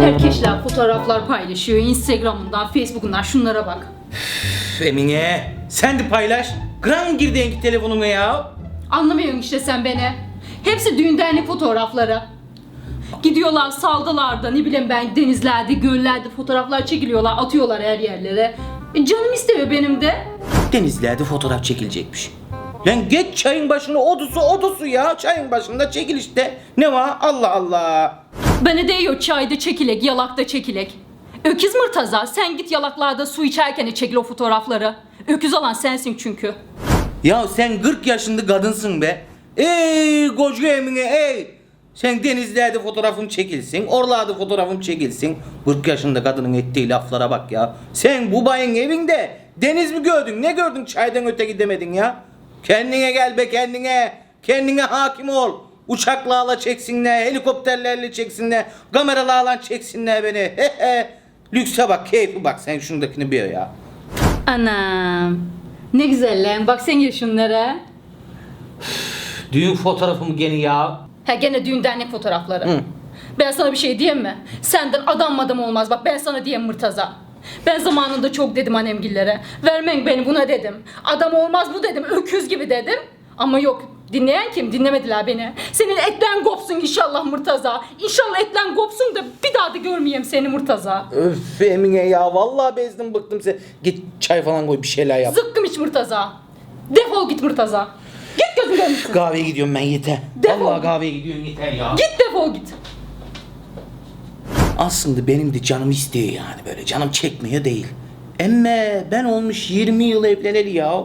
Herkesler fotoğraflar paylaşıyor Instagram'ından, Facebook'undan şunlara bak. Üf, Emine sen de paylaş. Gram girdi enki telefonuna ya. Anlamıyorsun işte sen beni. Hepsi düğün dernek fotoğrafları. Gidiyorlar saldalarda ne bileyim ben denizlerde, göllerde fotoğraflar çekiliyorlar, atıyorlar her yerlere. E, canım istiyor benim de. Denizlerde fotoğraf çekilecekmiş. Lan geç çayın başına odusu odusu ya. Çayın başında çekil işte. Ne var? Allah Allah. Bana değiyor çayda çekilek, yalakta çekilek. Öküz Mırtaza sen git yalaklarda su içerken çekil o fotoğrafları. Öküz olan sensin çünkü. Ya sen 40 yaşında kadınsın be. Ey koca Emine ey. Sen denizlerde fotoğrafın çekilsin, oralarda fotoğrafın çekilsin. 40 yaşında kadının ettiği laflara bak ya. Sen bu bayın evinde deniz mi gördün? Ne gördün çaydan öte gidemedin ya? Kendine gel be kendine. Kendine hakim ol. Uçaklarla çeksinler, helikopterlerle çeksinler, kameralarla çeksinler beni. He he. Lükse bak, keyfi bak. Sen şundakini bir ya. Anam. Ne güzel lan. Bak sen ya şunlara. Düğün fotoğrafımı gene ya. Ha gene düğün dernek fotoğrafları. Hı. Ben sana bir şey diyeyim mi? Senden adam madam olmaz. Bak ben sana diyeyim Mırtaza. Ben zamanında çok dedim annemgillere. Vermen beni buna dedim. Adam olmaz bu dedim. Öküz gibi dedim. Ama yok. Dinleyen kim? Dinlemediler beni. Senin etlen kopsun inşallah Murtaza. İnşallah etlen kopsun da bir daha da görmeyeyim seni Murtaza. Öf Emine ya vallahi bezdim bıktım sen. Git çay falan koy bir şeyler yap. Zıkkım iç Murtaza. Defol git Murtaza. Git gözün görmüşsün. Kahveye gidiyorum ben yeter. Defol. Vallahi kahveye gidiyorum yeter ya. Git defol git. Aslında benim de canım istiyor yani böyle canım çekmiyor değil. Emme ben olmuş 20 yıl evleneli ya.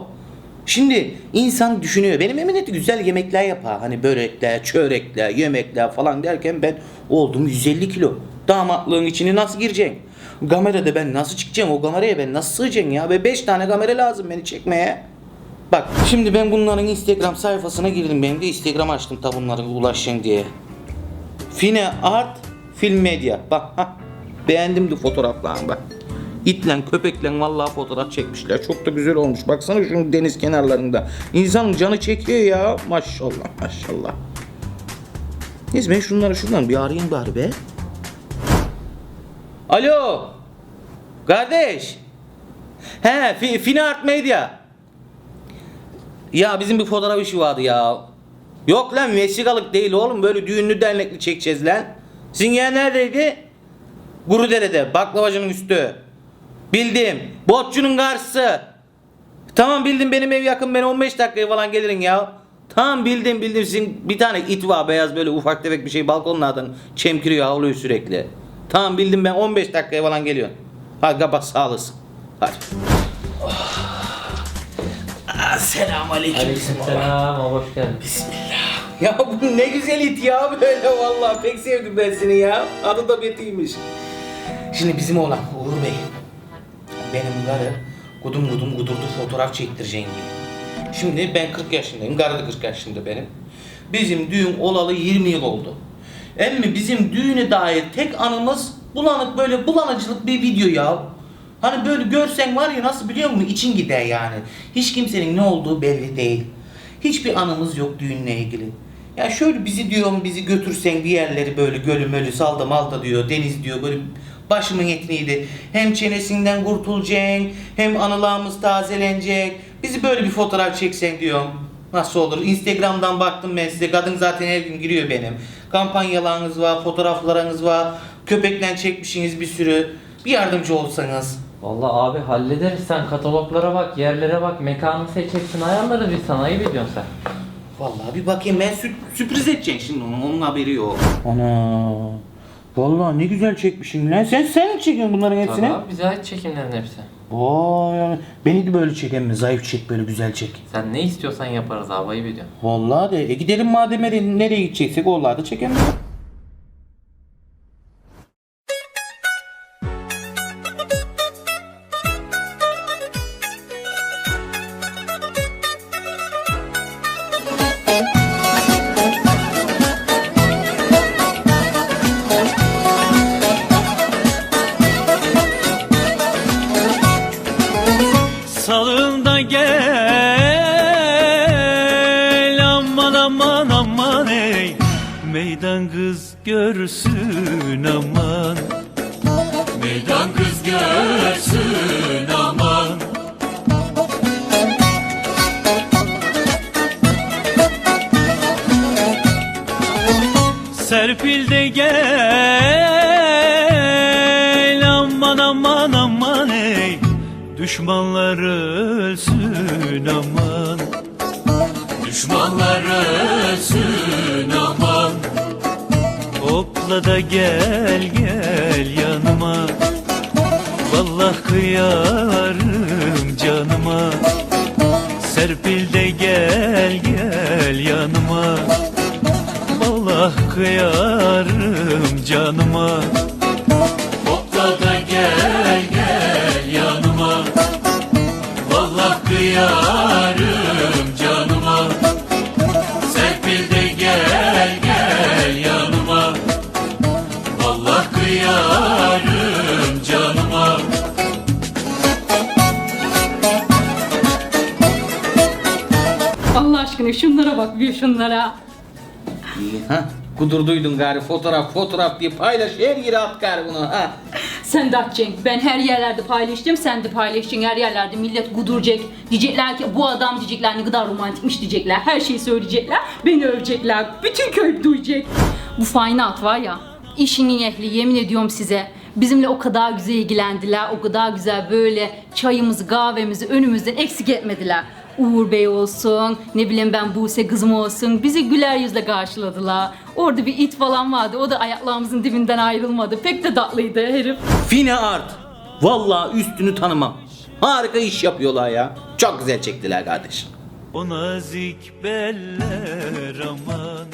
Şimdi insan düşünüyor. Benim Emine de güzel yemekler yapar. Hani börekler, çörekler, yemekler falan derken ben oldum 150 kilo. Damatlığın içine nasıl gireceksin? Kamerada ben nasıl çıkacağım? O kameraya ben nasıl sığacağım ya? Ve 5 tane kamera lazım beni çekmeye. Bak şimdi ben bunların Instagram sayfasına girdim. Benim de Instagram açtım ta bunlara ulaşın diye. Fine Art Film Medya. Bak ha. Beğendim de fotoğraflarını bak. İtle köpekle vallahi fotoğraf çekmişler. Çok da güzel olmuş. Baksana şunun deniz kenarlarında. İnsanın canı çekiyor ya. Maşallah maşallah. Neyse ben şunları şuradan bir arayayım bari be. Alo. Kardeş. He, Fi- Fine Art Medya. Ya bizim bir fotoğraf işi vardı ya. Yok lan vesikalık değil oğlum böyle düğünlü dernekli çekeceğiz lan. Sizin yer neredeydi? Gurudere'de baklavacının üstü. Bildim. Botçunun karşısı. Tamam bildim benim ev yakın ben 15 dakikaya falan gelirim ya. Tamam bildim bildim sizin bir tane it var beyaz böyle ufak tefek bir şey balkonlardan çemkiriyor havlıyor sürekli. Tamam bildim ben 15 dakikaya falan geliyorum. Hadi kapat sağ olasın. Hadi. Oh. Selamun aleyküm. Aleykümselam, hoş geldin. Ya bu ne güzel it ya böyle vallahi pek sevdim ben seni ya. Adı da Betty'ymiş. Şimdi bizim oğlan Uğur Bey. Benim karı gudum gudum gudurdu fotoğraf çektireceğim diye. Şimdi ben 40 yaşındayım, karı da 40 yaşında benim. Bizim düğün olalı 20 yıl oldu. Emmi bizim düğüne dair tek anımız bulanık böyle bulanıcılık bir video ya. Hani böyle görsen var ya nasıl biliyor musun için gider yani. Hiç kimsenin ne olduğu belli değil. Hiçbir anımız yok düğünle ilgili. Ya şöyle bizi diyorum bizi götürsen bir yerleri böyle gölü mölü salda malda diyor deniz diyor böyle başımın etniydi. Hem çenesinden kurtulacaksın hem anılarımız tazelenecek. Bizi böyle bir fotoğraf çeksen diyorum. Nasıl olur? Instagram'dan baktım ben size. Kadın zaten her gün giriyor benim. Kampanyalarınız var, fotoğraflarınız var. Köpekle çekmişsiniz bir sürü. Bir yardımcı olsanız. Vallahi abi hallederiz sen kataloglara bak, yerlere bak, mekanı seç hepsini ayarlarız biz sana iyi biliyorsun sen. Vallahi bir bakayım ben sür- sürpriz edeceğim şimdi onun, onun haberi yok. Ana. Vallahi ne güzel çekmişsin lan. Sen sen mi çekiyorsun bunların hepsini? Tabii abi bize ait çekimlerin hepsi. Vay yani. Beni de böyle çeken mi? Zayıf çek böyle güzel çek. Sen ne istiyorsan yaparız abi ayıp ediyorsun. Vallahi de. E gidelim madem nereye, nereye gideceksek oralarda da çekelim. Görsün aman. Meydan kız görsün aman. Serpil de gel aman aman aman ey. Düşmanlar ölsün aman. Düşmanlar ölsün Hopla da gel gel yanıma. Vallahi kıyarım canıma. Serpil de gel gel yanıma. Vallahi kıyarım canıma aşkına şunlara bak bir şunlara. İyi ha. Kudurduydun gari fotoğraf fotoğraf diye paylaş her yere at gari bunu ha. Sen de atacaksın. Ben her yerlerde paylaştım. Sen de paylaşacaksın her yerlerde. Millet guduracak. Diyecekler ki bu adam diyecekler ne kadar romantikmiş diyecekler. Her şeyi söyleyecekler. Beni övecekler. Bütün köy duyacak. Bu fayna at var ya. işinin ehli yemin ediyorum size. Bizimle o kadar güzel ilgilendiler. O kadar güzel böyle çayımızı kahvemizi önümüzden eksik etmediler. Uğur Bey olsun, ne bileyim ben Buse kızım olsun bizi güler yüzle karşıladılar. Orada bir it falan vardı. O da ayaklarımızın dibinden ayrılmadı. Pek de tatlıydı herif. Fine art. Vallahi üstünü tanımam. Harika iş yapıyorlar ya. Çok güzel çektiler kardeşim. O nazik beller aman